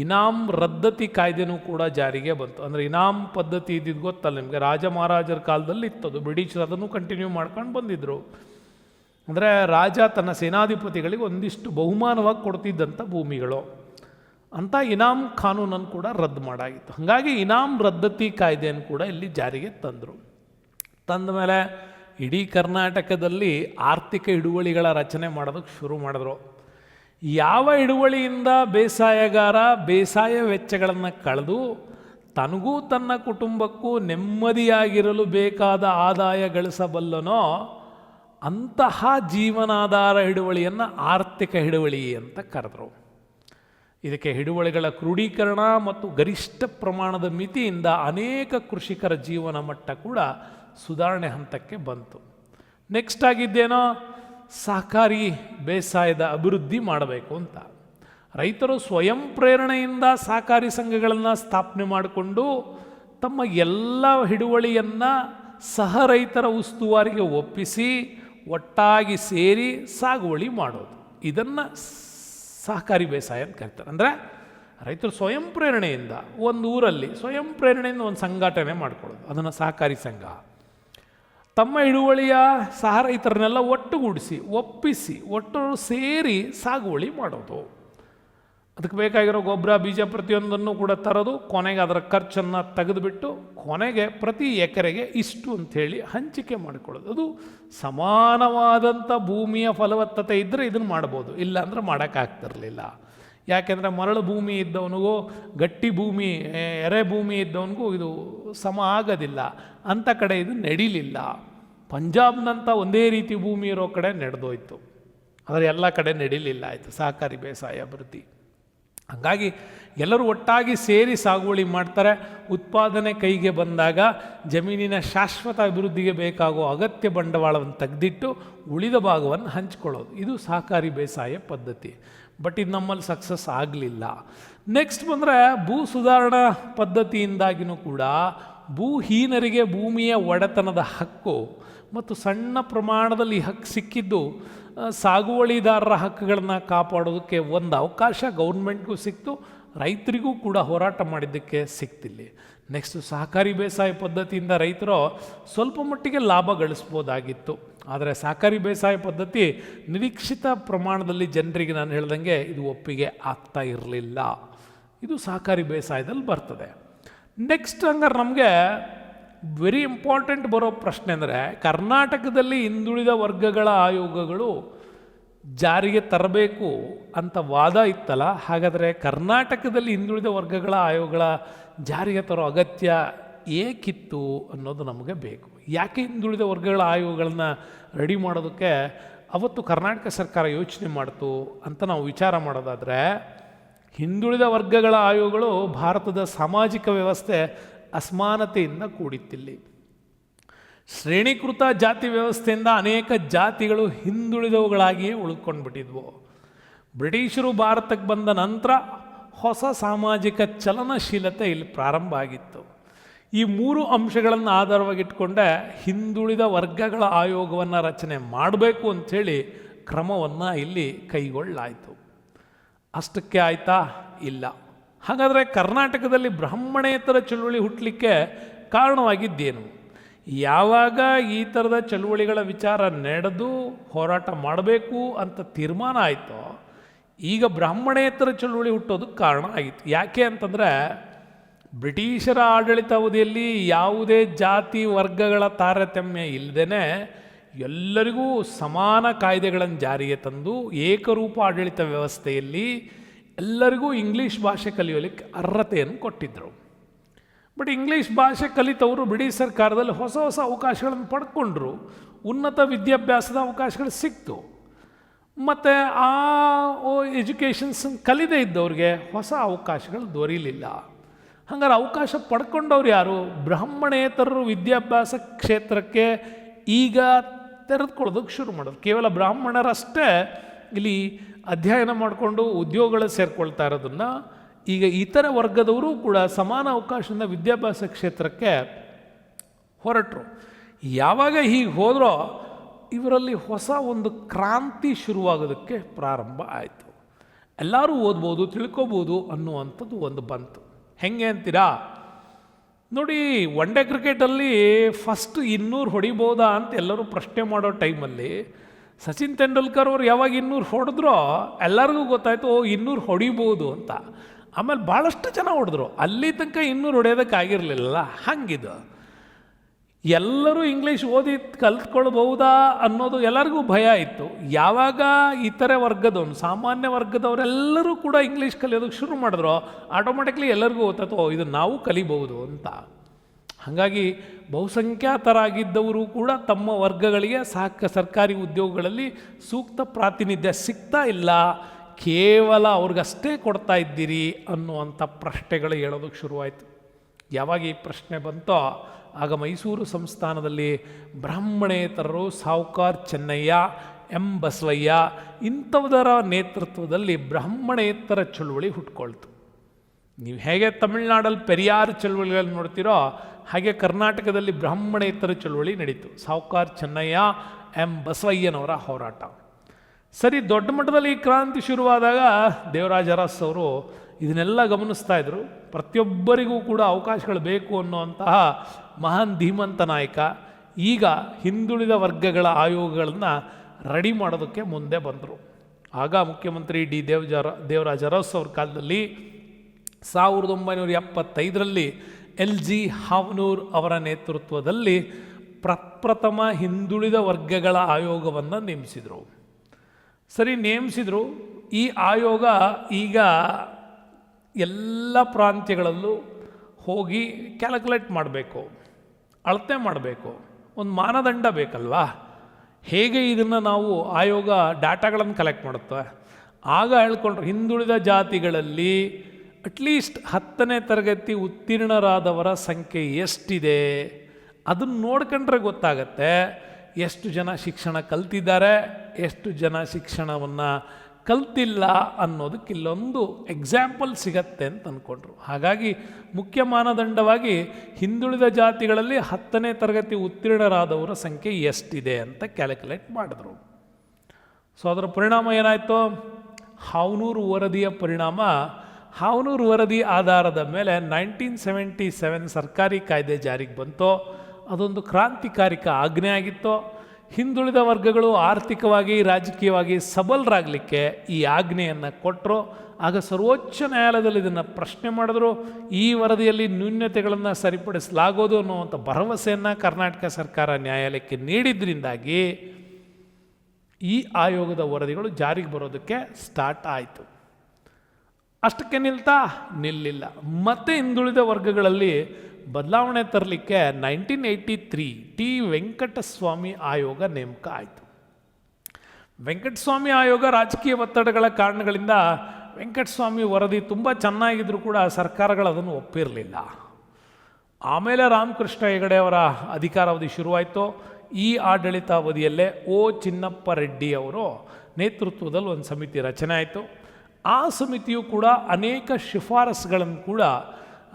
ಇನಾಮ್ ರದ್ದತಿ ಕಾಯ್ದೆನೂ ಕೂಡ ಜಾರಿಗೆ ಬಂತು. ಅಂದರೆ ಇನಾಮ್ ಪದ್ಧತಿ ಇದ್ದಿದ್ದು ಗೊತ್ತಲ್ಲ ನಿಮಗೆ? ರಾಜ ಮಹಾರಾಜರ ಕಾಲದಲ್ಲಿ ಇತ್ತದು. ಬ್ರಿಟಿಷರು ಅದನ್ನು ಕಂಟಿನ್ಯೂ ಮಾಡ್ಕೊಂಡು ಬಂದಿದ್ದರು ಅಂದರೆ ರಾಜ ತನ್ನ ಸೇನಾಧಿಪತಿಗಳಿಗೆ ಒಂದಿಷ್ಟು ಬಹುಮಾನವಾಗಿ ಕೊಡ್ತಿದ್ದಂಥ ಭೂಮಿಗಳು. ಅಂತ ಇನಾಮ್ ಕಾನೂನನ್ನು ಕೂಡ ರದ್ದು ಮಾಡಾಗಿತ್ತು ಹಾಗಾಗಿ ಇನಾಮ್ ರದ್ದತಿ ಕಾಯ್ದೆಯನ್ನು ಕೂಡ ಇಲ್ಲಿ ಜಾರಿಗೆ ತಂದರು. ತಂದ ಮೇಲೆ ಇಡೀ ಕರ್ನಾಟಕದಲ್ಲಿ ಆರ್ಥಿಕ ಹಿಡುವಳಿಗಳ ರಚನೆ ಮಾಡೋದಕ್ಕೆ ಶುರು ಮಾಡಿದ್ರು. ಯಾವ ಹಿಡುವಳಿಯಿಂದ ಬೇಸಾಯಗಾರ ಬೇಸಾಯ ವೆಚ್ಚಗಳನ್ನು ಕಳೆದು ತನಗೂ ತನ್ನ ಕುಟುಂಬಕ್ಕೂ ನೆಮ್ಮದಿಯಾಗಿರಲು ಬೇಕಾದ ಆದಾಯ ಗಳಿಸಬಲ್ಲನೋ ಅಂತಹ ಜೀವನಾಧಾರ ಹಿಡುವಳಿಯನ್ನು ಆರ್ಥಿಕ ಹಿಡುವಳಿ ಅಂತ ಕರೆದರು. ಇದಕ್ಕೆ ಹಿಡುವಳಿಗಳ ಕ್ರೋಢೀಕರಣ ಮತ್ತು ಗರಿಷ್ಠ ಪ್ರಮಾಣದ ಮಿತಿಯಿಂದ ಅನೇಕ ಕೃಷಿಕರ ಜೀವನ ಮಟ್ಟ ಕೂಡ ಸುಧಾರಣೆ ಹಂತಕ್ಕೆ ಬಂತು. ನೆಕ್ಸ್ಟ್ ಆಗಿದ್ದೇನೋ, ಸಹಕಾರಿ ಬೇಸಾಯದ ಅಭಿವೃದ್ಧಿ ಮಾಡಬೇಕು ಅಂತ. ರೈತರು ಸ್ವಯಂ ಪ್ರೇರಣೆಯಿಂದ ಸಹಕಾರಿ ಸಂಘಗಳನ್ನು ಸ್ಥಾಪನೆ ಮಾಡಿಕೊಂಡು, ತಮ್ಮ ಎಲ್ಲ ಹಿಡುವಳಿಯನ್ನು ಸಹ ರೈತರ ಉಸ್ತುವಾರಿಗೆ ಒಪ್ಪಿಸಿ, ಒಟ್ಟಾಗಿ ಸೇರಿ ಸಾಗುವಳಿ ಮಾಡೋದು. ಇದನ್ನು ಸಹಕಾರಿ ಬೇಸಾಯ ಅಂತ ಕರಿತಾರೆ. ಅಂದರೆ ರೈತರು ಸ್ವಯಂ ಪ್ರೇರಣೆಯಿಂದ, ಒಂದು ಊರಲ್ಲಿ ಸ್ವಯಂ ಪ್ರೇರಣೆಯಿಂದ ಒಂದು ಸಂಘಟನೆ ಮಾಡ್ಕೊಳ್ಳೋದು. ಅದನ್ನು ಸಹಕಾರಿ ಸಂಘ. ತಮ್ಮ ಹಿಡುವಳಿಯ ಸಹ ರೈತರನ್ನೆಲ್ಲ ಒಟ್ಟುಗೂಡಿಸಿ, ಒಪ್ಪಿಸಿ ಒಟ್ಟು ಸೇರಿ ಸಾಗುವಳಿ ಮಾಡೋದು. ಅದಕ್ಕೆ ಬೇಕಾಗಿರೋ ಗೊಬ್ಬರ, ಬೀಜ ಪ್ರತಿಯೊಂದನ್ನು ಕೂಡ ತರೋದು, ಕೊನೆಗೆ ಅದರ ಖರ್ಚನ್ನು ತೆಗೆದುಬಿಟ್ಟು ಕೊನೆಗೆ ಪ್ರತಿ ಎಕರೆಗೆ ಇಷ್ಟು ಅಂಥೇಳಿ ಹಂಚಿಕೆ ಮಾಡಿಕೊಳ್ಳೋದು. ಅದು ಸಮಾನವಾದಂಥ ಭೂಮಿಯ ಫಲವತ್ತತೆ ಇದ್ದರೆ ಇದನ್ನು ಮಾಡ್ಬೋದು. ಇಲ್ಲ ಅಂದರೆ ಮಾಡೋಕ್ಕಾಗ್ತಿರಲಿಲ್ಲ ಯಾಕೆಂದರೆ ಮರಳು ಭೂಮಿ ಇದ್ದವನಿಗೂ ಗಟ್ಟಿ ಭೂಮಿ ಎರೆ ಭೂಮಿ ಇದ್ದವನಿಗೂ ಇದು ಸಮ ಆಗೋದಿಲ್ಲ. ಅಂಥ ಕಡೆ ಇದು ನಡೀಲಿಲ್ಲ. ಪಂಜಾಬ್ನಂಥ ಒಂದೇ ರೀತಿ ಭೂಮಿ ಇರೋ ಕಡೆ ನಡೆದೋಯ್ತು. ಆದರೆ ಎಲ್ಲ ಕಡೆ ನಡೀಲಿಲ್ಲ ಆಯಿತು. ಸಹಕಾರಿ ಬೇಸಾಯ ಅಭಿವೃದ್ಧಿ. ಹಾಗಾಗಿ ಎಲ್ಲರೂ ಒಟ್ಟಾಗಿ ಸೇರಿ ಸಾಗುವಳಿ ಮಾಡ್ತಾರೆ. ಉತ್ಪಾದನೆ ಕೈಗೆ ಬಂದಾಗ ಜಮೀನಿನ ಶಾಶ್ವತ ಅಭಿವೃದ್ಧಿಗೆ ಬೇಕಾಗುವ ಅಗತ್ಯ ಬಂಡವಾಳವನ್ನು ತೆಗೆದಿಟ್ಟು ಉಳಿದ ಭಾಗವನ್ನು ಹಂಚ್ಕೊಳ್ಳೋದು. ಇದು ಸಹಕಾರಿ ಬೇಸಾಯ ಪದ್ಧತಿ. ಬಟ್ ಇದು ನಮ್ಮಲ್ಲಿ ಸಕ್ಸಸ್ ಆಗಲಿಲ್ಲ. ನೆಕ್ಸ್ಟ್ ಬಂದರೆ ಭೂ ಸುಧಾರಣಾ ಪದ್ಧತಿಯಿಂದಾಗಿನೂ ಕೂಡ ಭೂಹೀನರಿಗೆ ಭೂಮಿಯ ಒಡೆತನದ ಹಕ್ಕು ಮತ್ತು ಸಣ್ಣ ಪ್ರಮಾಣದಲ್ಲಿ ಹಕ್ಕು ಸಿಕ್ಕಿದ್ದು ಸಾಗುವಳಿದಾರರ ಹಕ್ಕುಗಳನ್ನು ಕಾಪಾಡೋದಕ್ಕೆ ಒಂದು ಅವಕಾಶ ಗೌರ್ಮೆಂಟ್ಗೂ ಸಿಕ್ತು, ರೈತರಿಗೂ ಕೂಡ ಹೋರಾಟ ಮಾಡಿದ್ದಕ್ಕೆ ಸಿಕ್ತಿಲ್ಲ. ನೆಕ್ಸ್ಟು ಸಹಕಾರಿ ಬೇಸಾಯ ಪದ್ಧತಿಯಿಂದ ರೈತರು ಸ್ವಲ್ಪ ಮಟ್ಟಿಗೆ ಲಾಭ ಗಳಿಸ್ಬೋದಾಗಿತ್ತು. ಆದರೆ ಸಹಕಾರಿ ಬೇಸಾಯ ಪದ್ಧತಿ ನಿರೀಕ್ಷಿತ ಪ್ರಮಾಣದಲ್ಲಿ ಜನರಿಗೆ ನಾನು ಹೇಳ್ದಂಗೆ ಇದು ಒಪ್ಪಿಗೆ ಆಗ್ತಾ ಇರಲಿಲ್ಲ. ಇದು ಸಹಕಾರಿ ಬೇಸಾಯದಲ್ಲಿ ಬರ್ತದೆ. ನೆಕ್ಸ್ಟ್ ಹಂಗಾರೆ ನಮಗೆ ವೆರಿ ಇಂಪಾರ್ಟೆಂಟ್ ಬರೋ ಪ್ರಶ್ನೆ ಅಂದರೆ ಕರ್ನಾಟಕದಲ್ಲಿ ಹಿಂದುಳಿದ ವರ್ಗಗಳ ಆಯೋಗಗಳು ಜಾರಿಗೆ ತರಬೇಕು ಅಂತ ವಾದ ಇತ್ತಲ್ಲ, ಹಾಗಾದರೆ ಕರ್ನಾಟಕದಲ್ಲಿ ಹಿಂದುಳಿದ ವರ್ಗಗಳ ಆಯೋಗಗಳ ಜಾರಿಗೆ ತರೋ ಅಗತ್ಯ ಏಕಿತ್ತು ಅನ್ನೋದು ನಮಗೆ ಬೇಕು. ಯಾಕೆ ಹಿಂದುಳಿದ ವರ್ಗಗಳ ಆಯೋಗಗಳನ್ನ ರೆಡಿ ಮಾಡೋದಕ್ಕೆ ಅವತ್ತು ಕರ್ನಾಟಕ ಸರ್ಕಾರ ಯೋಚನೆ ಮಾಡ್ತು ಅಂತ ನಾವು ವಿಚಾರ ಮಾಡೋದಾದರೆ ಹಿಂದುಳಿದ ವರ್ಗಗಳ ಆಯೋಗಗಳು ಭಾರತದ ಸಾಮಾಜಿಕ ವ್ಯವಸ್ಥೆ ಅಸಮಾನತೆಯಿಂದ ಕೂಡಿತ್ತಿಲ್ಲಿ. ಶ್ರೇಣೀಕೃತ ಜಾತಿ ವ್ಯವಸ್ಥೆಯಿಂದ ಅನೇಕ ಜಾತಿಗಳು ಹಿಂದುಳಿದವುಗಳಾಗಿಯೇ ಉಳ್ಕೊಂಡ್ಬಿಟ್ಟಿದ್ವು. ಬ್ರಿಟಿಷರು ಭಾರತಕ್ಕೆ ಬಂದ ನಂತರ ಹೊಸ ಸಾಮಾಜಿಕ ಚಲನಶೀಲತೆ ಇಲ್ಲಿ ಪ್ರಾರಂಭ ಆಗಿತ್ತು. ಈ ಮೂರು ಅಂಶಗಳನ್ನು ಆಧಾರವಾಗಿಟ್ಕೊಂಡೆ ಹಿಂದುಳಿದ ವರ್ಗಗಳ ಆಯೋಗವನ್ನು ರಚನೆ ಮಾಡಬೇಕು ಅಂಥೇಳಿ ಕ್ರಮವನ್ನು ಇಲ್ಲಿ ಕೈಗೊಳ್ಳಾಯಿತು. ಅಷ್ಟಕ್ಕೆ ಆಯ್ತಾ? ಇಲ್ಲ. ಹಾಗಾದರೆ ಕರ್ನಾಟಕದಲ್ಲಿ ಬ್ರಾಹ್ಮಣೇತರ ಚಳುವಳಿ ಹುಟ್ಟಲಿಕ್ಕೆ ಕಾರಣವಾಗಿದ್ದೇನು? ಯಾವಾಗ ಈ ಥರದ ಚಳುವಳಿಗಳ ವಿಚಾರ ನಡೆದು ಹೋರಾಟ ಮಾಡಬೇಕು ಅಂತ ತೀರ್ಮಾನ ಆಯಿತೋ, ಈಗ ಬ್ರಾಹ್ಮಣೇತರ ಚಳುವಳಿ ಹುಟ್ಟೋದಕ್ಕೆ ಕಾರಣ ಆಗಿತ್ತು. ಯಾಕೆ ಅಂತಂದರೆ, ಬ್ರಿಟಿಷರ ಆಡಳಿತಾವಧಿಯಲ್ಲಿ ಯಾವುದೇ ಜಾತಿ ವರ್ಗಗಳ ತಾರತಮ್ಯ ಇಲ್ಲದೇ ಎಲ್ಲರಿಗೂ ಸಮಾನ ಕಾಯ್ದೆಗಳನ್ನು ಜಾರಿಗೆ ತಂದು ಏಕರೂಪ ಆಡಳಿತ ವ್ಯವಸ್ಥೆಯಲ್ಲಿ ಎಲ್ಲರಿಗೂ ಇಂಗ್ಲೀಷ್ ಭಾಷೆ ಕಲಿಯೋಲಿಕ್ಕೆ ಅರ್ಹತೆಯನ್ನು ಕೊಟ್ಟಿದ್ದರು. ಬಟ್ ಇಂಗ್ಲೀಷ್ ಭಾಷೆ ಕಲಿತವರು ಬ್ರಿಟಿಷ್ ಸರ್ಕಾರದಲ್ಲಿ ಹೊಸ ಹೊಸ ಅವಕಾಶಗಳನ್ನು ಪಡ್ಕೊಂಡ್ರು. ಉನ್ನತ ವಿದ್ಯಾಭ್ಯಾಸದ ಅವಕಾಶಗಳು ಸಿಕ್ತು. ಮತ್ತು ಆ ಎಜುಕೇಷನ್ಸ್ ಕಲಿದೇ ಇದ್ದವ್ರಿಗೆ ಹೊಸ ಅವಕಾಶಗಳು ದೊರೀಲಿಲ್ಲ. ಹಂಗಾರೆ ಅವಕಾಶ ಪಡ್ಕೊಂಡವ್ರು ಯಾರು? ಬ್ರಾಹ್ಮಣೇತರರು ವಿದ್ಯಾಭ್ಯಾಸ ಕ್ಷೇತ್ರಕ್ಕೆ ಈಗ ತೆರೆದುಕೊಳ್ಳೋದಕ್ಕೆ ಶುರು ಮಾಡೋದು. ಕೇವಲ ಬ್ರಾಹ್ಮಣರಷ್ಟೇ ಇಲ್ಲಿ ಅಧ್ಯಯನ ಮಾಡಿಕೊಂಡು ಉದ್ಯೋಗಗಳು ಸೇರಿಕೊಳ್ತಾ ಇರೋದನ್ನು ಈಗ ಇತರ ವರ್ಗದವರು ಕೂಡ ಸಮಾನ ಅವಕಾಶದಿಂದ ವಿದ್ಯಾಭ್ಯಾಸ ಕ್ಷೇತ್ರಕ್ಕೆ ಹೊರಟರು. ಯಾವಾಗ ಹೀಗೆ ಹೋದರೋ ಇವರಲ್ಲಿ ಹೊಸ ಒಂದು ಕ್ರಾಂತಿ ಶುರುವಾಗೋದಕ್ಕೆ ಪ್ರಾರಂಭ ಆಯಿತು. ಎಲ್ಲರೂ ಓದ್ಬೋದು, ತಿಳ್ಕೊಬೋದು ಅನ್ನುವಂಥದ್ದು ಒಂದು ಬಂತು. ಹೆಂಗೆ ಅಂತೀರಾ? ನೋಡಿ ಒನ್ ಡೇ ಕ್ರಿಕೆಟಲ್ಲಿ ಫಸ್ಟ್ ಇನ್ನೂರು ಹೊಡಿಬೋದಾ ಅಂತ ಎಲ್ಲರೂ ಪ್ರಶ್ನೆ ಮಾಡೋ ಟೈಮಲ್ಲಿ ಸಚಿನ್ ತೆಂಡೂಲ್ಕರ್ ಅವ್ರು ಯಾವಾಗ ಇನ್ನೂರು ಹೊಡೆದ್ರೋ ಎಲ್ಲರಿಗೂ ಗೊತ್ತಾಯ್ತು, ಓ, ಇನ್ನೂರು ಹೊಡಿಬೋದು ಅಂತ. ಆಮೇಲೆ ಭಾಳಷ್ಟು ಜನ ಹೊಡೆದ್ರು. ಅಲ್ಲಿ ತನಕ ಇನ್ನೂರು ಹೊಡೆಯೋದಕ್ಕಾಗಿರಲಿಲ್ಲ. ಹಂಗಿದು. ಎಲ್ಲರೂ ಇಂಗ್ಲೀಷ್ ಓದಿ ಕಲ್ತ್ಕೊಳ್ಬಹುದಾ ಅನ್ನೋದು ಎಲ್ಲರಿಗೂ ಭಯ ಇತ್ತು. ಯಾವಾಗ ಇತರೆ ವರ್ಗದವನು ಸಾಮಾನ್ಯ ವರ್ಗದವರೆಲ್ಲರೂ ಕೂಡ ಇಂಗ್ಲೀಷ್ ಕಲಿಯೋದಕ್ಕೆ ಶುರು ಮಾಡಿದ್ರು ಆಟೋಮೆಟಿಕ್ಲಿ ಎಲ್ಲರಿಗೂ ಓದ್ತೋ ಇದು ನಾವು ಕಲಿಬಹುದು ಅಂತ. ಹಾಗಾಗಿ ಬಹುಸಂಖ್ಯಾತರಾಗಿದ್ದವರು ಕೂಡ ತಮ್ಮ ವರ್ಗಗಳಿಗೆ, ಸಾಕ, ಸರ್ಕಾರಿ ಉದ್ಯೋಗಗಳಲ್ಲಿ ಸೂಕ್ತ ಪ್ರಾತಿನಿಧ್ಯ ಸಿಗ್ತಾ ಇಲ್ಲ. ಕೇವಲ ಅವ್ರಿಗಷ್ಟೇ ಕೊಡ್ತಾ ಇದ್ದೀರಿ ಅನ್ನುವಂಥ ಪ್ರಶ್ನೆಗಳು ಹೇಳೋದಕ್ಕೆ ಶುರುವಾಯಿತು. ಯಾವಾಗ ಈ ಪ್ರಶ್ನೆ ಬಂತೋ ಆಗ ಮೈಸೂರು ಸಂಸ್ಥಾನದಲ್ಲಿ ಬ್ರಾಹ್ಮಣೇತರರು ಸಾವುಕಾರ್ ಚೆನ್ನಯ್ಯ, ಎಂ ಬಸವಯ್ಯ ಇಂಥವುದರ ನೇತೃತ್ವದಲ್ಲಿ ಬ್ರಾಹ್ಮಣೇತರ ಚಳುವಳಿ ಹುಟ್ಕೊಳ್ತು. ನೀವು ಹೇಗೆ ತಮಿಳುನಾಡಲ್ಲಿ ಪೆರಿಯಾರ್ ಚಳುವಳಿಗಳನ್ನು ನೋಡ್ತೀರೋ ಹಾಗೆ ಕರ್ನಾಟಕದಲ್ಲಿ ಬ್ರಾಹ್ಮಣೇತರ ಚಳುವಳಿ ನಡೀತು. ಸಾವುಕಾರ್ ಚೆನ್ನಯ್ಯ, ಎಂ ಬಸವಯ್ಯನವರ ಹೋರಾಟ. ಸರಿ, ದೊಡ್ಡ ಮಟ್ಟದಲ್ಲಿ ಈ ಕ್ರಾಂತಿ ಶುರುವಾದಾಗ ದೇವರಾಜ ಅರಸ್ ಅವರು ಇದನ್ನೆಲ್ಲ ಗಮನಿಸ್ತಾ ಇದ್ರು. ಪ್ರತಿಯೊಬ್ಬರಿಗೂ ಕೂಡ ಅವಕಾಶಗಳು ಬೇಕು ಅನ್ನುವಂತಹ ಮಹಾನ್ ಧೀಮಂತ ನಾಯಕ ಈಗ ಹಿಂದುಳಿದ ವರ್ಗಗಳ ಆಯೋಗಗಳನ್ನು ರೆಡಿ ಮಾಡೋದಕ್ಕೆ ಮುಂದೆ ಬಂದರು. ಆಗ ಮುಖ್ಯಮಂತ್ರಿ ಡಿ ದೇವಜಾರ, ದೇವರಾಜ ಅರಸ್ ಅವ್ರ ಕಾಲದಲ್ಲಿ ಸಾವಿರದ ಒಂಬೈನೂರ ಎಪ್ಪತ್ತೈದರಲ್ಲಿ ಎಲ್ ಜಿ ಹಾವನೂರ್ ಅವರ ನೇತೃತ್ವದಲ್ಲಿ ಪ್ರಪ್ರಥಮ ಹಿಂದುಳಿದ ವರ್ಗಗಳ ಆಯೋಗವನ್ನು ನೇಮಿಸಿದರು. ಸರಿ, ನೇಮಿಸಿದರು. ಈ ಆಯೋಗ ಈಗ ಎಲ್ಲ ಪ್ರಾಂತ್ಯಗಳಲ್ಲೂ ಹೋಗಿ ಕ್ಯಾಲ್ಕುಲೇಟ್ ಮಾಡಬೇಕು, ಅಳತೆ ಮಾಡಬೇಕು, ಒಂದು ಮಾನದಂಡ ಬೇಕಲ್ವಾ? ಹೇಗೆ ಇದನ್ನು ನಾವು ಆಯೋಗ ಡಾಟಾಗಳನ್ನು ಕಲೆಕ್ಟ್ ಮಾಡುತ್ತೆ? ಆಗ ಹೇಳ್ಕೊಂಡ್ರು, ಹಿಂದುಳಿದ ಜಾತಿಗಳಲ್ಲಿ ಅಟ್ಲೀಸ್ಟ್ ಹತ್ತನೇ ತರಗತಿ ಉತ್ತೀರ್ಣರಾದವರ ಸಂಖ್ಯೆ ಎಷ್ಟಿದೆ? ಅದನ್ನು ನೋಡ್ಕೊಂಡ್ರೆ ಗೊತ್ತಾಗತ್ತೆ, ಎಷ್ಟು ಜನ ಶಿಕ್ಷಣ ಕಲ್ತಿದ್ದಾರೆ, ಎಷ್ಟು ಜನ ಶಿಕ್ಷಣವನ್ನು ಕಲ್ತಿಲ್ಲ ಅನ್ನೋದಕ್ಕೆ ಇಲ್ಲೊಂದು ಎಕ್ಸಾಂಪಲ್ ಸಿಗತ್ತೆ ಅಂತ ಅಂದ್ಕೊಂಡ್ರು ಹಾಗಾಗಿ ಮುಖ್ಯ ಮಾನದಂಡವಾಗಿ ಹಿಂದುಳಿದ ಜಾತಿಗಳಲ್ಲಿ ಹತ್ತನೇ ತರಗತಿ ಉತ್ತೀರ್ಣರಾದವರ ಸಂಖ್ಯೆ ಎಷ್ಟಿದೆ ಅಂತ ಕ್ಯಾಲ್ಕುಲೇಟ್ ಮಾಡಿದ್ರು. ಸೊ ಅದರ ಪರಿಣಾಮ ಏನಾಯಿತು? ಹಾವನೂರು ವರದಿಯ ಪರಿಣಾಮ. ಹಾವನೂರು ವರದಿ ಆಧಾರದ ಮೇಲೆ ನೈನ್ಟೀನ್ ಸೆವೆಂಟಿ ಸೆವೆನ್ ಸರ್ಕಾರಿ ಕಾಯ್ದೆ ಜಾರಿಗೆ ಬಂತು. ಅದೊಂದು ಕ್ರಾಂತಿಕಾರಿಕ ಆಜ್ಞೆ ಆಗಿತ್ತು. ಹಿಂದುಳಿದ ವರ್ಗಗಳು ಆರ್ಥಿಕವಾಗಿ, ರಾಜಕೀಯವಾಗಿ ಸಬಲರಾಗಲಿಕ್ಕೆ ಈ ಆಜ್ಞೆಯನ್ನು ಕೊಟ್ಟರು ಆಗ ಸರ್ವೋಚ್ಚ ನ್ಯಾಯಾಲಯದಲ್ಲಿ ಇದನ್ನು ಪ್ರಶ್ನೆ ಮಾಡಿದ್ರು. ಈ ವರದಿಯಲ್ಲಿ ನ್ಯೂನ್ಯತೆಗಳನ್ನು ಸರಿಪಡಿಸಲಾಗೋದು ಅನ್ನುವಂಥ ಭರವಸೆಯನ್ನು ಕರ್ನಾಟಕ ಸರ್ಕಾರ ನ್ಯಾಯಾಲಯಕ್ಕೆ ನೀಡಿದ್ರಿಂದಾಗಿ ಈ ಆಯೋಗದ ವರದಿಗಳು ಜಾರಿಗೆ ಬರೋದಕ್ಕೆ ಸ್ಟಾರ್ಟ್ ಆಯಿತು. ಅಷ್ಟಕ್ಕೆ ನಿಲ್ತಾ ನಿಲ್ಲಿಲ್ಲ. ಮತ್ತೆ ಹಿಂದುಳಿದ ವರ್ಗಗಳಲ್ಲಿ ಬದಲಾವಣೆ ತರಲಿಕ್ಕೆ nineteen eighty three T Venkataswamy ಆಯೋಗ ನೇಮಕ ಆಯಿತು. ವೆಂಕಟಸ್ವಾಮಿ ಆಯೋಗ ರಾಜಕೀಯ ಒತ್ತಡಗಳ ಕಾರಣಗಳಿಂದ ವೆಂಕಟಸ್ವಾಮಿ ವರದಿ ತುಂಬ ಚೆನ್ನಾಗಿದ್ದರೂ ಕೂಡ ಸರ್ಕಾರಗಳು ಅದನ್ನು ಒಪ್ಪಿರಲಿಲ್ಲ. ಆಮೇಲೆ ರಾಮಕೃಷ್ಣ ಹೆಗಡೆ ಅವರ ಅಧಿಕಾರಾವಧಿ ಶುರುವಾಯಿತು. ಈ ಆಡಳಿತಾವಧಿಯಲ್ಲೇ ಓ ಚಿನ್ನಪ್ಪ ರೆಡ್ಡಿ ಅವರು ನೇತೃತ್ವದಲ್ಲಿ ಒಂದು ಸಮಿತಿ ರಚನೆ ಆಯಿತು. ಆ ಸಮಿತಿಯು ಕೂಡ ಅನೇಕ ಶಿಫಾರಸುಗಳನ್ನು ಕೂಡ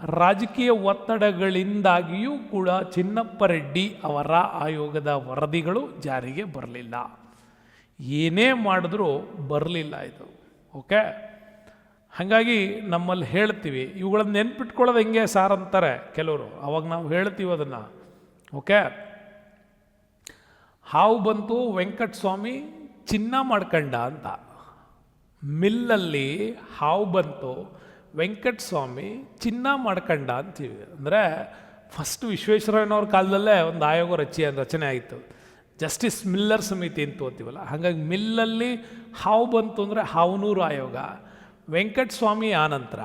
ರಾಜಕೀಯ ಒತ್ತಡಗಳಿಂದಾಗಿಯೂ ಕೂಡ ಚಿನ್ನಪ್ಪ ರೆಡ್ಡಿ ಅವರ ಆಯೋಗದ ವರದಿಗಳು ಜಾರಿಗೆ ಬರಲಿಲ್ಲ. ಏನೇ ಮಾಡಿದ್ರೂ ಬರಲಿಲ್ಲ ಇದು. ಓಕೆ? ಹಾಗಾಗಿ ನಮ್ಮಲ್ಲಿ ಹೇಳ್ತೀವಿ. ಇವುಗಳನ್ನ ನೆನ್ಪಿಟ್ಕೊಳ್ಳೋದು ಹೆಂಗೆ ಸಾರ್ ಅಂತಾರೆ ಕೆಲವರು. ಅವಾಗ ನಾವು ಹೇಳ್ತೀವಿ ಅದನ್ನು. ಓಕೆ? ಹಾವು ಬಂತು ವೆಂಕಟಸ್ವಾಮಿ ಚಿನ್ನ ಮಾಡ್ಕಂಡ ಅಂತ. ಮಿಲ್ಲಲ್ಲಿ ಹಾವು ಬಂತು ವೆಂಕಟಸ್ವಾಮಿ ಚಿನ್ನ ಮಾಡ್ಕಂಡ ಅಂತೀವಿ. ಅಂದರೆ ಫಸ್ಟ್ ವಿಶ್ವೇಶ್ವರಯ್ಯನವ್ರ ಕಾಲದಲ್ಲೇ ಒಂದು ಆಯೋಗ ರಚನೆ ರಚನೆ ಆಯಿತು. ಜಸ್ಟಿಸ್ ಮಿಲ್ಲರ್ ಸಮಿತಿ ಅಂತ ಓದ್ತೀವಲ್ಲ, ಹಾಗಾಗಿ ಮಿಲ್ಲಲ್ಲಿ ಹಾವು ಬಂತು ಅಂದರೆ ಹಾವನೂರು ಆಯೋಗ, ವೆಂಕಟಸ್ವಾಮಿ ಆನಂತರ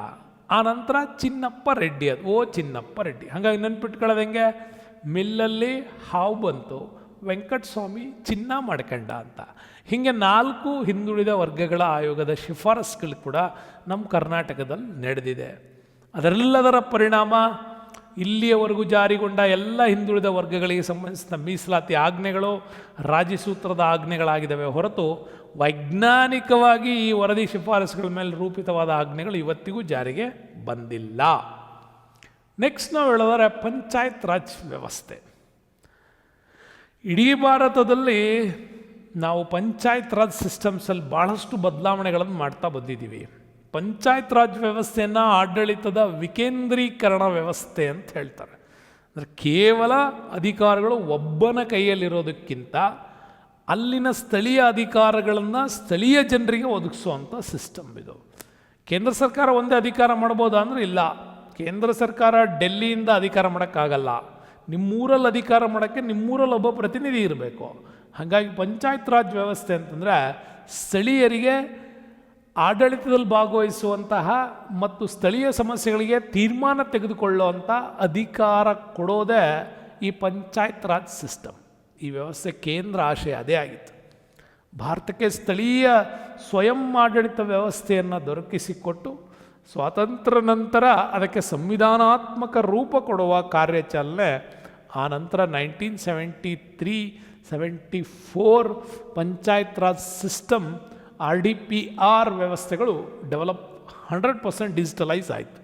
ಆನಂತರ ಚಿನ್ನಪ್ಪ ರೆಡ್ಡಿ ಅದು. ಓ ಚಿನ್ನಪ್ಪ ರೆಡ್ಡಿ. ಹಾಗಾಗಿ ನೆನ್ಪಿಟ್ಕೊಳ್ಳೋದು ಹೆಂಗೆ? ಮಿಲ್ಲಲ್ಲಿ ಹಾವು ಬಂತು ವೆಂಕಟಸ್ವಾಮಿ ಚಿನ್ನ ಮಾಡ್ಕಂಡ ಅಂತ. ಹೀಗೆ ನಾಲ್ಕು ಹಿಂದುಳಿದ ವರ್ಗಗಳ ಆಯೋಗದ ಶಿಫಾರಸ್ಗಳು ಕೂಡ ನಮ್ಮ ಕರ್ನಾಟಕದಲ್ಲಿ ನಡೆದಿದೆ. ಅದರೆಲ್ಲದರ ಪರಿಣಾಮ ಇಲ್ಲಿಯವರೆಗೂ ಜಾರಿಗೊಂಡ ಎಲ್ಲ ಹಿಂದುಳಿದ ವರ್ಗಗಳಿಗೆ ಸಂಬಂಧಿಸಿದ ಮೀಸಲಾತಿ ಆಜ್ಞೆಗಳು ರಾಜಸೂತ್ರದ ಆಜ್ಞೆಗಳಾಗಿದ್ದಾವೆ ಹೊರತು ವೈಜ್ಞಾನಿಕವಾಗಿ ಈ ವರದಿ ಶಿಫಾರಸುಗಳ ಮೇಲೆ ರೂಪಿತವಾದ ಆಜ್ಞೆಗಳು ಇವತ್ತಿಗೂ ಜಾರಿಗೆ ಬಂದಿಲ್ಲ. ನೆಕ್ಸ್ಟ್ ನಾವು ಹೇಳಿದರೆ ಪಂಚಾಯತ್ ರಾಜ್ ವ್ಯವಸ್ಥೆ. ಇಡೀ ಭಾರತದಲ್ಲಿ ನಾವು ಪಂಚಾಯತ್ ರಾಜ್ ಸಿಸ್ಟಮ್ಸಲ್ಲಿ ಭಾಳಷ್ಟು ಬದಲಾವಣೆಗಳನ್ನು ಮಾಡ್ತಾ ಬಂದಿದ್ದೀವಿ. ಪಂಚಾಯತ್ ರಾಜ್ ವ್ಯವಸ್ಥೆಯನ್ನು ಆಡಳಿತದ ವಿಕೇಂದ್ರೀಕರಣ ವ್ಯವಸ್ಥೆ ಅಂತ ಹೇಳ್ತಾರೆ. ಅಂದರೆ ಕೇವಲ ಅಧಿಕಾರಗಳು ಒಬ್ಬನ ಕೈಯಲ್ಲಿರೋದಕ್ಕಿಂತ ಅಲ್ಲಿನ ಸ್ಥಳೀಯ ಅಧಿಕಾರಗಳನ್ನು ಸ್ಥಳೀಯ ಜನರಿಗೆ ಒದಗಿಸುವಂಥ ಸಿಸ್ಟಮ್ ಇದು. ಕೇಂದ್ರ ಸರ್ಕಾರ ಒಂದೇ ಅಧಿಕಾರ ಮಾಡ್ಬೋದಾ ಅಂದರೆ ಇಲ್ಲ. ಕೇಂದ್ರ ಸರ್ಕಾರ ಡೆಲ್ಲಿಯಿಂದ ಅಧಿಕಾರ ಮಾಡೋಕ್ಕಾಗಲ್ಲ. ನಿಮ್ಮೂರಲ್ಲಿ ಅಧಿಕಾರ ಮಾಡೋಕ್ಕೆ ನಿಮ್ಮೂರಲ್ಲಿ ಒಬ್ಬ ಪ್ರತಿನಿಧಿ ಇರಬೇಕು. ಹಾಗಾಗಿ ಪಂಚಾಯತ್ ರಾಜ್ ವ್ಯವಸ್ಥೆ ಅಂತಂದರೆ ಸ್ಥಳೀಯರಿಗೆ ಆಡಳಿತದಲ್ಲಿ ಭಾಗವಹಿಸುವಂತಹ ಮತ್ತು ಸ್ಥಳೀಯ ಸಮಸ್ಯೆಗಳಿಗೆ ತೀರ್ಮಾನ ತೆಗೆದುಕೊಳ್ಳುವಂಥ ಅಧಿಕಾರ ಕೊಡೋದೇ ಈ ಪಂಚಾಯತ್ ರಾಜ್ ಸಿಸ್ಟಮ್. ಈ ವ್ಯವಸ್ಥೆ ಕೇಂದ್ರ ಆಶಯ ಅದೇ ಆಗಿತ್ತು. ಭಾರತಕ್ಕೆ ಸ್ಥಳೀಯ ಸ್ವಯಂ ಆಡಳಿತ ವ್ಯವಸ್ಥೆಯನ್ನು ದೊರಕಿಸಿಕೊಟ್ಟು ಸ್ವಾತಂತ್ರ್ಯ ನಂತರ ಅದಕ್ಕೆ ಸಂವಿಧಾನಾತ್ಮಕ ರೂಪ ಕೊಡುವ ಕಾರ್ಯಾಚರಣೆ ಆ ನಂತರ nineteen seventy three, seventy four panchayat raj system, R D P R ವ್ಯವಸ್ಥೆಗಳು ಡೆವಲಪ್ ಹಂಡ್ರೆಡ್ ಪರ್ಸೆಂಟ್ ಡಿಜಿಟಲೈಸ್ ಆಯಿತು.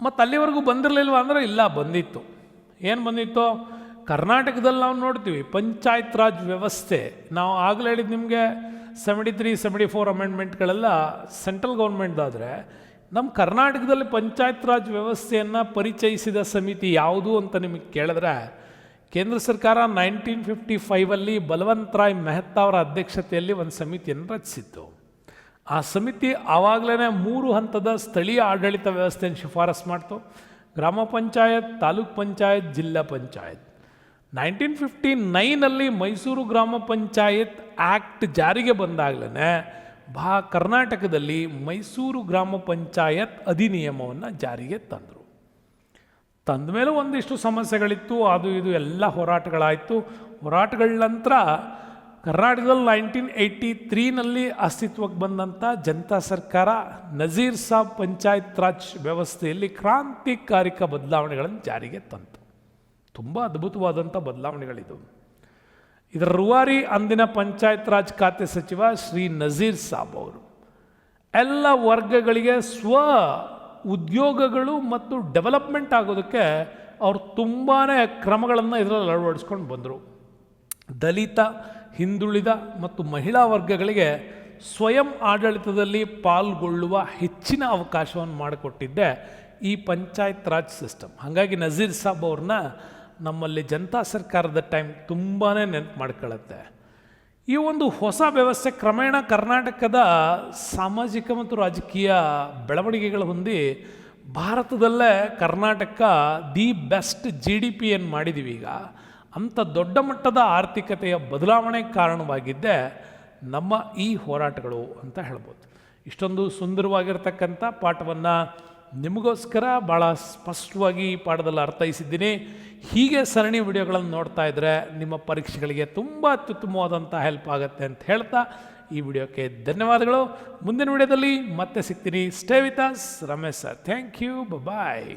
ಮತ್ತು ಅಲ್ಲಿವರೆಗೂ ಬಂದಿರಲಿಲ್ವ ಅಂದರೆ ಇಲ್ಲ, ಬಂದಿತ್ತು. ಏನು ಬಂದಿತ್ತು? ಕರ್ನಾಟಕದಲ್ಲಿ ನಾವು ನೋಡ್ತೀವಿ, ಪಂಚಾಯತ್ ರಾಜ್ ವ್ಯವಸ್ಥೆ. ನಾವು ಆಗಲೇ ಹೇಳಿದ್ದು ನಿಮಗೆ ಸೆವೆಂಟಿ ತ್ರೀ ಸೆವೆಂಟಿ ಫೋರ್ ಅಮೆಂಡ್ಮೆಂಟ್ಗಳೆಲ್ಲ ಸೆಂಟ್ರಲ್ ಗೌರ್ಮೆಂಟ್ದಾದರೆ ನಮ್ಮ ಕರ್ನಾಟಕದಲ್ಲಿ ಪಂಚಾಯತ್ ರಾಜ್ ವ್ಯವಸ್ಥೆಯನ್ನು ಪರಿಚಯಿಸಿದ ಸಮಿತಿ ಯಾವುದು ಅಂತ ನಿಮಗೆ ಕೇಳಿದ್ರೆ ಕೇಂದ್ರ ಸರ್ಕಾರ ನೈನ್ಟೀನ್ ಫಿಫ್ಟಿ ಫೈವಲ್ಲಿ ಬಲವಂತರಾಯ್ ಮೆಹ್ತಾ ಅವರ ಅಧ್ಯಕ್ಷತೆಯಲ್ಲಿ ಒಂದು ಸಮಿತಿಯನ್ನು ರಚಿಸಿತ್ತು. ಆ ಸಮಿತಿ ಆವಾಗಲೇ ಮೂರು ಹಂತದ ಸ್ಥಳೀಯ ಆಡಳಿತ ವ್ಯವಸ್ಥೆಯನ್ನು ಶಿಫಾರಸು ಮಾಡ್ತು. ಗ್ರಾಮ ಪಂಚಾಯತ್, ತಾಲೂಕ್ ಪಂಚಾಯತ್, ಜಿಲ್ಲಾ ಪಂಚಾಯತ್. ನೈನ್ಟೀನ್ ಫಿಫ್ಟಿ ನೈನಲ್ಲಿ ಮೈಸೂರು ಗ್ರಾಮ ಪಂಚಾಯತ್ ಆ್ಯಕ್ಟ್ ಜಾರಿಗೆ ಬಂದಾಗಲೇ ಭಾ ಕರ್ನಾಟಕದಲ್ಲಿ ಮೈಸೂರು ಗ್ರಾಮ ಪಂಚಾಯತ್ ಅಧಿನಿಯಮವನ್ನು ಜಾರಿಗೆ ತಂದರು. ತಂದ ಮೇಲೆ ಒಂದಿಷ್ಟು ಸಮಸ್ಯೆಗಳಿತ್ತು, ಅದು ಇದು ಎಲ್ಲ ಹೋರಾಟಗಳಾಯಿತು. ಹೋರಾಟಗಳ ನಂತರ ಕರ್ನಾಟಕದಲ್ಲಿ ನೈನ್ಟೀನ್ ಏಯ್ಟಿ ತ್ರೀನಲ್ಲಿ ಅಸ್ತಿತ್ವಕ್ಕೆ ಬಂದಂಥ ಜನತಾ ಸರ್ಕಾರ ನಜೀರ್ ಸಾಬ್ ಪಂಚಾಯತ್ ರಾಜ್ ವ್ಯವಸ್ಥೆಯಲ್ಲಿ ಕ್ರಾಂತಿಕಾರಿಕ ಬದಲಾವಣೆಗಳನ್ನು ಜಾರಿಗೆ ತಂತು. ತುಂಬ ಅದ್ಭುತವಾದಂಥ ಬದಲಾವಣೆಗಳಿದು. ಇದರ ರೂವಾರಿ ಅಂದಿನ ಪಂಚಾಯತ್ ರಾಜ್ ಖಾತೆ ಸಚಿವ ಶ್ರೀ ನಜೀರ್ ಸಾಬ್ ಅವರು. ಎಲ್ಲ ವರ್ಗಗಳಿಗೆ ಸ್ವ ಉದ್ಯೋಗಗಳು ಮತ್ತು ಡೆವಲಪ್ಮೆಂಟ್ ಆಗೋದಕ್ಕೆ ಅವರು ತುಂಬಾ ಕ್ರಮಗಳನ್ನು ಇದರಲ್ಲಿ ಅಳವಡಿಸ್ಕೊಂಡು ಬಂದರು. ದಲಿತ, ಹಿಂದುಳಿದ ಮತ್ತು ಮಹಿಳಾ ವರ್ಗಗಳಿಗೆ ಸ್ವಯಂ ಆಡಳಿತದಲ್ಲಿ ಪಾಲ್ಗೊಳ್ಳುವ ಹೆಚ್ಚಿನ ಅವಕಾಶವನ್ನು ಮಾಡಿಕೊಟ್ಟಿದ್ದೆ ಈ ಪಂಚಾಯತ್ ರಾಜ್ ಸಿಸ್ಟಮ್. ಹಾಗಾಗಿ ನಜೀರ್ ಸಾಬ್ ಅವ್ರನ್ನ ನಮ್ಮಲ್ಲಿ ಜನತಾ ಸರ್ಕಾರದ ಟೈಮ್ ತುಂಬಾ ನೆನಪು ಮಾಡ್ಕೊಳ್ಳುತ್ತೆ. ಈ ಒಂದು ಹೊಸ ವ್ಯವಸ್ಥೆ ಕ್ರಮೇಣ ಕರ್ನಾಟಕದ ಸಾಮಾಜಿಕ ಮತ್ತು ರಾಜಕೀಯ ಬೆಳವಣಿಗೆಗಳು ಹೊಂದಿ ಭಾರತದಲ್ಲೇ Karnataka the best G D ಪಿಯನ್ನು ಮಾಡಿದ್ದೀವಿ ಈಗ. ಅಂಥ ದೊಡ್ಡ ಮಟ್ಟದ ಆರ್ಥಿಕತೆಯ ಬದಲಾವಣೆ ಕಾರಣವಾಗಿದ್ದೇ ನಮ್ಮ ಈ ಹೋರಾಟಗಳು ಅಂತ ಹೇಳ್ಬೋದು. ಇಷ್ಟೊಂದು ಸುಂದರವಾಗಿರ್ತಕ್ಕಂಥ ಪಾಠವನ್ನು ನಿಮಗೋಸ್ಕರ ಭಾಳ ಸ್ಪಷ್ಟವಾಗಿ ಈ ಪಾಠದಲ್ಲಿ ಅರ್ಥೈಸಿದ್ದೀನಿ. ಹೀಗೆ ಸರಣಿ ವಿಡಿಯೋಗಳನ್ನು ನೋಡ್ತಾ ಇದ್ದರೆ ನಿಮ್ಮ ಪರೀಕ್ಷೆಗಳಿಗೆ ತುಂಬ ಅತ್ಯುತ್ತಮವಾದಂಥ ಹೆಲ್ಪ್ ಆಗುತ್ತೆ ಅಂತ ಹೇಳ್ತಾ ಈ ವಿಡಿಯೋಕ್ಕೆ ಧನ್ಯವಾದಗಳು. ಮುಂದಿನ ವಿಡಿಯೋದಲ್ಲಿ ಮತ್ತೆ ಸಿಗ್ತೀನಿ. Stay with us Ramesh sir. Thank you bye